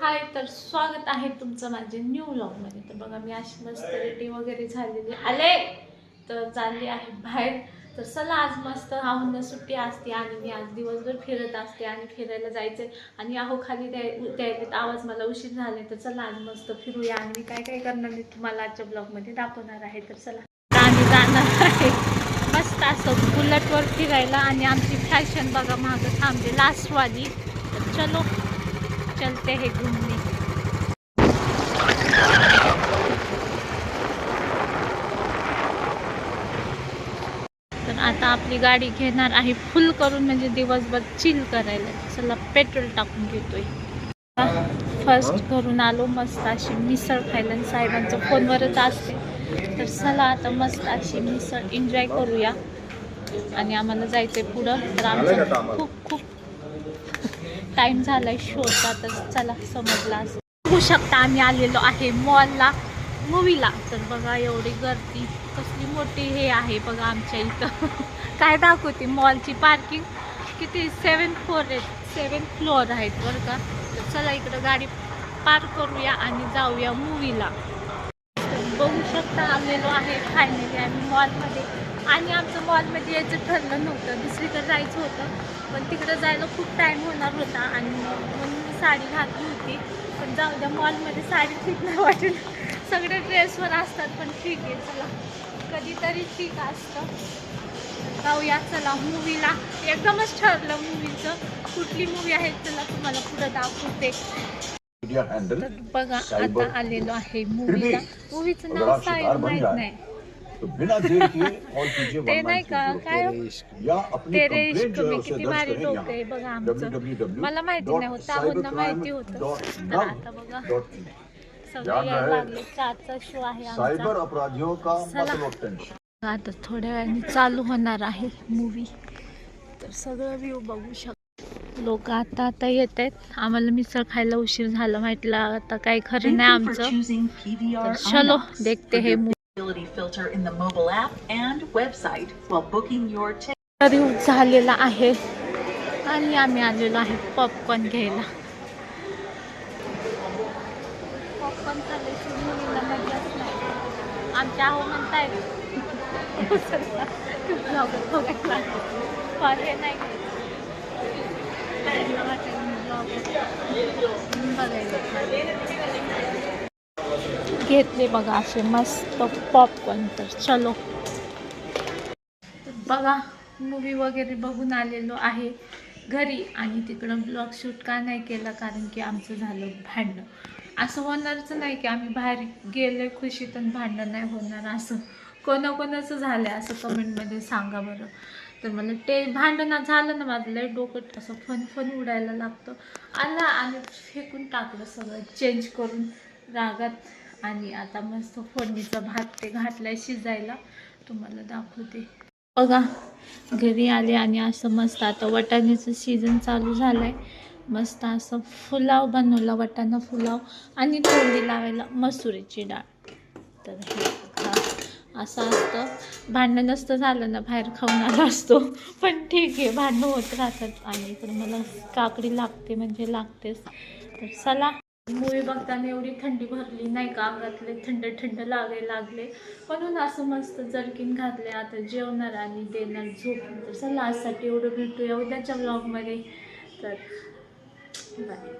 हाय तर स्वागत आहे तुमचं माझ्या न्यू व्लॉगमध्ये तर बघा मी अशी मस्त रेडी वगैरे झालेली आले तर चालली आहे बाहेर. तर चला आज मस्त आहुंना सुट्टी असते आणि मी आज दिवसभर फिरत असते आणि फिरायला जायचं आणि अहो खाली द्याय द्यायला आवाज मला उशीर झाले तर चला आज मस्त फिरूया आणि मी काय काय करणार मी तुम्हाला आजच्या ब्लॉगमध्ये दाखवणार आहे. तर चला. आम्ही जाणार आहे. मस्त असं बुलेटवर फिरायला आणि आमची फॅशन बघा मागं थांबते लास्टवाली तर चलो. चलते हैं घूमने। तर आता आपली गाडी घेणार आहे फुल करून म्हणजे दिवसभर चिल करायला. चला पेट्रोल टाकून घेतोय. फर्स्ट करून आलो मस्त अशी मिसळ खायला. आणि साहेबांचं फोनवरच असते. तर चला आता मस्त अशी मिसळ एन्जॉय करूया. आणि आम्हाला जायचंय पुढं. तर आमचं खूप खूप टाइम झालाय शोचा तर चला समजला बघू शकता आम्ही आलेलो आहे मॉलला मूवीला तर बघा एवढी गर्दी कसली मोठी हे आहे बघा आमच्या इथं. काय दाखवते मॉलची पार्किंग किती सेवन फ्लोर आहेत सेवन फ्लोअर आहेत बरं का. तर चला इकडं गाडी पार्क करूया आणि जाऊया मूवीला बघू शकता आलेलो आहे फायनली आम्ही मॉलमध्ये. आणि आमचं मॉलमध्ये यायचं ठरलं नव्हतं. दुसरीकडे जायचं होतं. पण तिकडं जायला खूप टाईम होणार होता. आणि म्हणून मी साडी घातली होती. पण जाऊ द्या मॉलमध्ये साडी ठीक नाही वाटेल सगळे ड्रेसवर असतात पण ठीक आहे चला. कधीतरी ठीक असतं. जाऊया चला. मूवीला एकदमच ठरलं मूवीचं कुठली मूवी आहे चला तुम्हाला पुढं दाखवते. तर बघा आता आलेलो आहे मूवीला मूवीचं नाव बन माहीत नाही. तो नाही का? काय या अपनी तेरे इश्क में किती भारी लोक आहे बघा आमचं. मला माहिती नाही होतं आहोंना माहिती होतं. आता बघा. सगळे चारचा शो आहे. आमचा. आता थोड्या वेळाने चालू होणार आहे मूवी तर सगळं व्ह्यू बघू शक लोक आता आता येत आहेत आम्हाला मिसळ खायला उशीर झाला म्हटलं आता काही खरं नाही आमचं. चलो देखते हे झालेला आहे. आणि आम्ही आलेलो आहे पॉपकॉर्न घ्यायला. पॉपकॉर्न खाल्ल्याची मुलीला मजाच नाही आमच्या आहो म्हणताय हे नाही त्यांना वाटेल मी blogger बघायला घेतले बघा असे मस्त पॉपकॉर्न तर चलो. बघा मूवी वगैरे बघून आलेलो आहे घरी आणि तिकडं ब्लॉग शूट का नाही केला कारण की आमचं झालं भांडणं. असं होणारच नाही की आम्ही बाहेर गेले खुशीत आणि भांडणं नाही होणार असं. कोणाकोणाचं झालं असं कमेंटमध्ये सांगा बरं. तर मला ते भांडणं झालं ना माझं लय डोकं असं फन फन उडायला लागतं. आला आणि फेकून टाकलं सगळं चेंज करून रागात. आणि आता मस्त फोडणीचा भात ते घातलाय शिजायला. तुम्हाला दाखवते. बघा घरी आले आणि असं मस्त आता वटाण्याचं सीझन चालू झालंय. मस्त असं पुलाव बनवला वटाणा पुलाव आणि तोंडी लावायला मसुरीची डाळ. तर हे असं असतं. भांडण नसतं झालं ना बाहेर खाऊन आला असतो. पण ठीक आहे भांडणं होत राहतात. आणि तर मला काकडी लागते म्हणजे लागतेच. तर चला. मूवी बघताना एवढी थंडी भरली नाही का? अंगातले थंड थंड लागे लागले. म्हणून असं मस्त जर्किन घातले आता जेवणार आणि देणार झोपून तर चला आजसाठी एवढं भेटूया उद्याच्या ब्लॉगमध्ये तर बाय